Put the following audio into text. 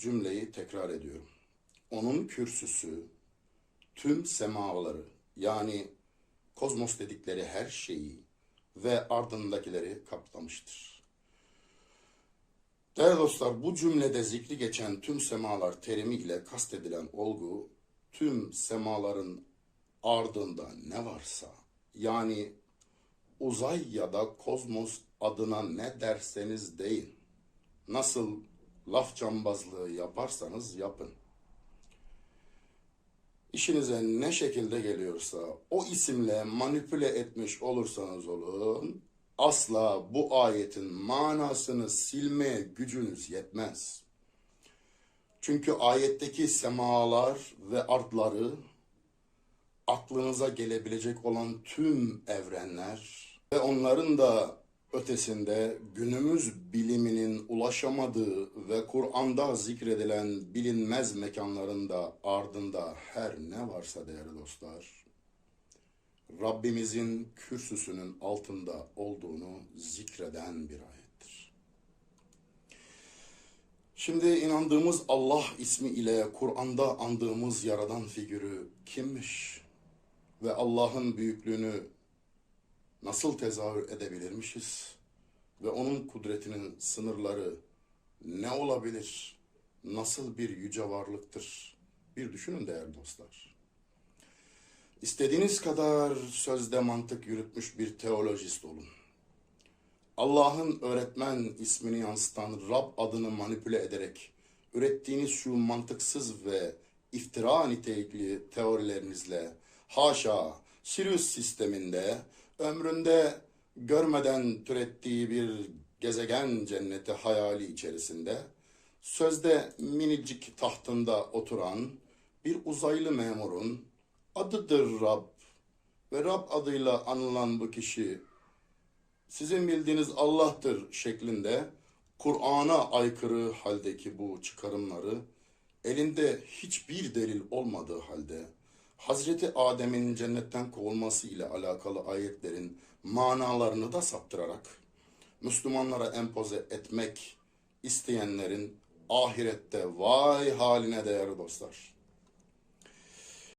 cümleyi tekrar ediyorum. Onun kürsüsü tüm semaları yani kozmos dedikleri her şeyi ve ardındakileri kaplamıştır. Değerli dostlar bu cümlede zikri geçen tüm semalar terimi ile kastedilen olgu tüm semaların ardında ne varsa yani uzay ya da kozmos adına ne derseniz deyin. Nasıl laf cambazlığı yaparsanız yapın. İşinize ne şekilde geliyorsa o isimle manipüle etmiş olursanız olun asla bu ayetin manasını silmeye gücünüz yetmez. Çünkü ayetteki semalar ve artları aklınıza gelebilecek olan tüm evrenler ve onların da ötesinde günümüz biliminin ulaşamadığı ve Kur'an'da zikredilen bilinmez mekanların da ardında her ne varsa değerli dostlar, Rabbimizin kürsüsünün altında olduğunu zikreden bir ayettir. Şimdi inandığımız Allah ismi ile Kur'an'da andığımız yaradan figürü kimmiş? Ve Allah'ın büyüklüğünü nasıl tezahür edebilirmişiz? Ve onun kudretinin sınırları ne olabilir? Nasıl bir yüce varlıktır? Bir düşünün değerli dostlar. İstediğiniz kadar sözde mantık yürütmüş bir teolojist olun. Allah'ın öğretmen ismini yansıtan Rab adını manipüle ederek ürettiğiniz şu mantıksız ve iftira nitelikli teorilerinizle haşa Sirius sisteminde ömründe görmeden türettiği bir gezegen cenneti hayali içerisinde sözde minicik tahtında oturan bir uzaylı memurun adıdır Rab ve Rab adıyla anılan bu kişi sizin bildiğiniz Allah'tır şeklinde Kur'an'a aykırı haldeki bu çıkarımları elinde hiçbir delil olmadığı halde Hazreti Adem'in cennetten kovulması ile alakalı ayetlerin manalarını da saptırarak Müslümanlara empoze etmek isteyenlerin ahirette vay haline değerli dostlar.